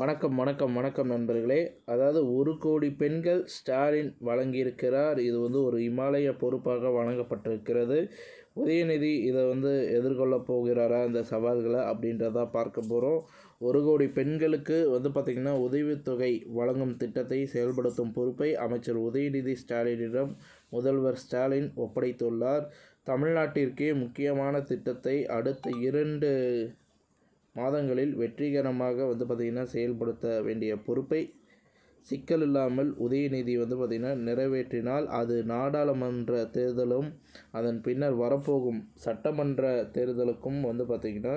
வணக்கம் வணக்கம் வணக்கம் நண்பர்களே. அதாவது ஒரு கோடி பெண்கள் ஸ்டாலின் வழங்கியிருக்கிறார். இது வந்து ஒரு இமாலய பொறுப்பாக வழங்கப்பட்டிருக்கிறது. உதயநிதி இதை வந்து எதிர்கொள்ளப் போகிறாரா இந்த சவால்களை அப்படின்றத பார்க்க போகிறோம் ஒரு கோடி பெண்களுக்கு வந்து பார்த்திங்கன்னா உதவித்தொகை வழங்கும் திட்டத்தை செயல்படுத்தும் பொறுப்பை அமைச்சர் உதயநிதி ஸ்டாலினிடம் முதல்வர் ஸ்டாலின் ஒப்படைத்துள்ளார். தமிழ்நாட்டிற்கே முக்கியமான திட்டத்தை அடுத்த இரண்டு மாதங்களில் வெற்றிகரமாக வந்து பார்த்திங்கன்னா செயல்படுத்த வேண்டிய பொறுப்பை சிக்கல் இல்லாமல் உதயநிதி வந்து பார்த்திங்கன்னா நிறைவேற்றினால் அது நாடாளுமன்ற தேர்தலும் அதன் பின்னர் வரப்போகும் சட்டமன்ற தேர்தலுக்கும் வந்து பார்த்திங்கன்னா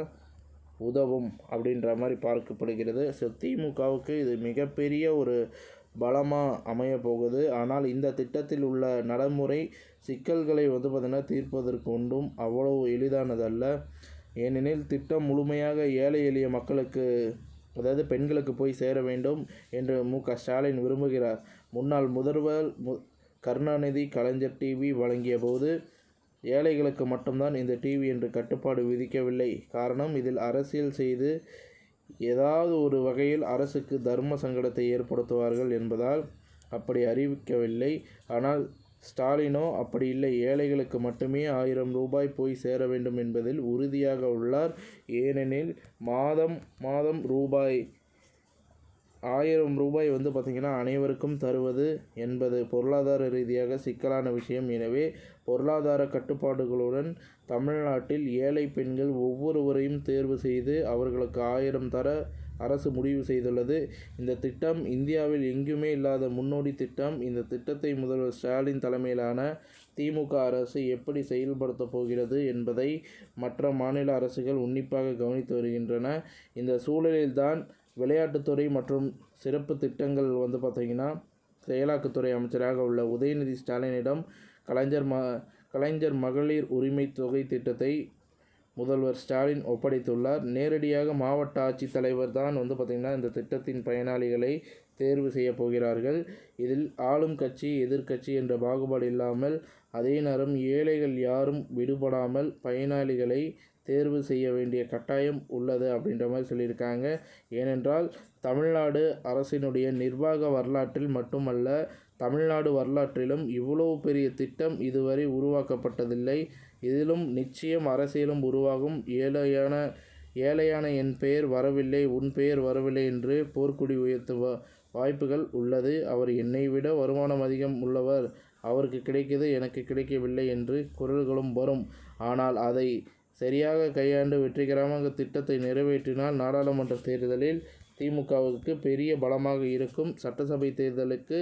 உதவும் அப்படின்ற மாதிரி பார்க்கப்படுகிறது. ஸோ திமுகவுக்கு இது மிகப்பெரிய ஒரு பலமாக அமைய போகுது ஆனால் இந்த திட்டத்தில் உள்ள நடைமுறை சிக்கல்களை வந்து பார்த்திங்கன்னா தீர்ப்பதற்கு ஒன்றும் அவ்வளவு எளிதானதல்ல. ஏனெனில் திட்டம் முழுமையாக ஏழை எளிய மக்களுக்கு அதாவது பெண்களுக்கு போய் சேர வேண்டும் என்று மு. க. ஸ்டாலின் விரும்புகிறார். முன்னாள் முதல்வர் மு. கருணாநிதி கலைஞர் டிவி வழங்கிய போது ஏழைகளுக்கு மட்டும்தான் இந்த டிவி என்று கட்டுப்பாடு விதிக்கவில்லை. காரணம் இதில் அரசியல் செய்து ஏதாவது ஒரு வகையில் அரசுக்கு தர்ம சங்கடத்தை ஏற்படுத்துவார்கள் என்பதால் அப்படி அறிவிக்கவில்லை. ஆனால் ஸ்டாலினோ அப்படி இல்லை. ஏழைகளுக்கு மட்டுமே ஆயிரம் ரூபாய் போய் சேர வேண்டும் என்பதில் உறுதியாக உள்ளார். ஏனெனில் மாதம் மாதம் ரூபாய் ஆயிரம் ரூபாய் வந்து பார்த்திங்கன்னா அனைவருக்கும் தருவது என்பது பொருளாதார ரீதியாக சிக்கலான விஷயம். எனவே பொருளாதார கட்டுப்பாடுகளுடன் தமிழ்நாட்டில் ஏழை பெண்கள் ஒவ்வொருவரையும் தேர்வு செய்து அவர்களுக்கு ஆயிரம் தர அரசு முடிவு செய்துள்ளது. இந்த திட்டம் இந்தியாவில் எங்குமே இல்லாத முன்னோடி திட்டம். இந்த திட்டத்தை முதல்வர் ஸ்டாலின் தலைமையிலான திமுக அரசு எப்படி செயல்படுத்தப் போகிறது என்பதை மற்ற மாநில அரசுகள் உன்னிப்பாக கவனித்து வருகின்றன. இந்த சூழலில்தான் விளையாட்டுத்துறை மற்றும் சிறப்பு திட்டங்கள் வந்து பார்த்திங்கன்னா செயலாக்கத்துறை அமைச்சராக உள்ள உதயநிதி ஸ்டாலினிடம் கலைஞர் ம கலைஞர் மகளிர் உரிமை தொகை திட்டத்தை முதல்வர் ஸ்டாலின் ஒப்படைத்துள்ளார். நேரடியாக மாவட்ட ஆட்சித்தலைவர் தான் வந்து பார்த்திங்கன்னா இந்த திட்டத்தின் பயனாளிகளை தேர்வு செய்ய போகிறார்கள். இதில் ஆளும் கட்சி எதிர்க்கட்சி என்ற பாகுபாடு இல்லாமல் அதே நேரம் ஏழைகள் யாரும் விடுபடாமல் பயனாளிகளை தேர்வு செய்ய வேண்டிய கட்டாயம் உள்ளது அப்படின்ற மாதிரி சொல்லியிருக்காங்க. ஏனென்றால் தமிழ்நாடு அரசினுடைய நிர்வாக வரலாற்றில் மட்டுமல்ல தமிழ்நாடு வரலாற்றிலும் இவ்வளவு பெரிய திட்டம் இதுவரை உருவாக்கப்பட்டதில்லை. இதிலும் நிச்சயம் அரசியலும் உருவாகும். ஏழையான ஏழையான என் பெயர் வரவில்லை உன் பெயர் வரவில்லை என்று போர்க்குடி உயர்த்த வாய்ப்புகள் உள்ளது. அவர் என்னை விட வருமானம் அதிகம் உள்ளவர். அவருக்கு கிடைக்கிறது எனக்கு கிடைக்கவில்லை என்று குரல்களும் வரும். ஆனால் அதை சரியாக கையாண்டு வெற்றிகரமாக திட்டத்தை நிறைவேற்றினால் நாடாளுமன்ற தேர்தலில் திமுகவுக்கு பெரிய பலமாக இருக்கும். சட்டசபை தேர்தலுக்கு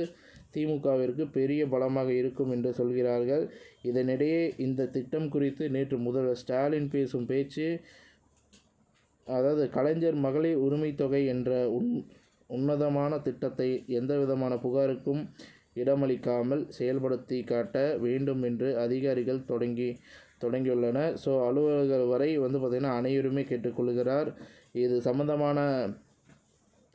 திமுகவிற்கு பெரிய பலமாக இருக்கும் என்று சொல்கிறார்கள். இதனிடையே இந்த திட்டம் குறித்து நேற்று முதல்வர் ஸ்டாலின் பேசும் பேச்சு அதாவது கலைஞர் மகளிர் உரிமை தொகை என்ற உன் உன்னதமான திட்டத்தை எந்த விதமான புகாருக்கும் இடமளிக்காமல் செயல்படுத்தி காட்ட வேண்டும் என்று அதிகாரிகள் தொடங்கி தொடங்கியுள்ளனர். ஸோ அலுவலர்கள் வரை வந்து பார்த்திங்கன்னா அனைவருமே கேட்டுக்கொள்கிறார். இது சம்மந்தமான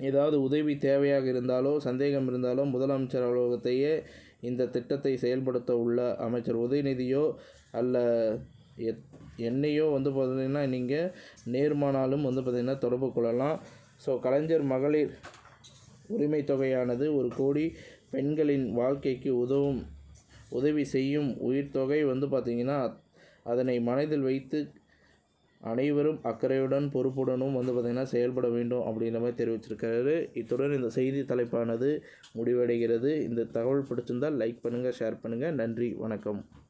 ஏதாவது உதவி தேவையாக இருந்தாலோ சந்தேகம் இருந்தாலோ முதலமைச்சர் அலுவலகத்தையே இந்த திட்டத்தை செயல்படுத்த உள்ள அமைச்சர் உதயநிதியோ அல்ல எத் என்னையோ வந்து பார்த்திங்கன்னா நீங்கள் நேர்மானாலும் வந்து பார்த்திங்கன்னா தொடர்பு கொள்ளலாம். ஸோ கலைஞர் மகளிர் உரிமை தொகையானது ஒரு கோடி. பெண்களின் வாழ்க்கைக்கு உதவும் உதவி செய்யும் உயிர் தொகை வந்து பார்த்திங்கன்னா அதனை மனதில் வைத்து அனைவரும் அக்கறையுடன் பொறுப்புடனும் வந்து பார்த்திங்கன்னா செயல்பட வேண்டும் அப்படின்ற மாதிரி தெரிவிச்சிருக்காரு. இத்துடன் இந்த செய்தி தலைப்பானது முடிவடைகிறது. இந்த தகவல் பிடிச்சிருந்தால் லைக் பண்ணுங்கள் ஷேர் பண்ணுங்கள் நன்றி வணக்கம்.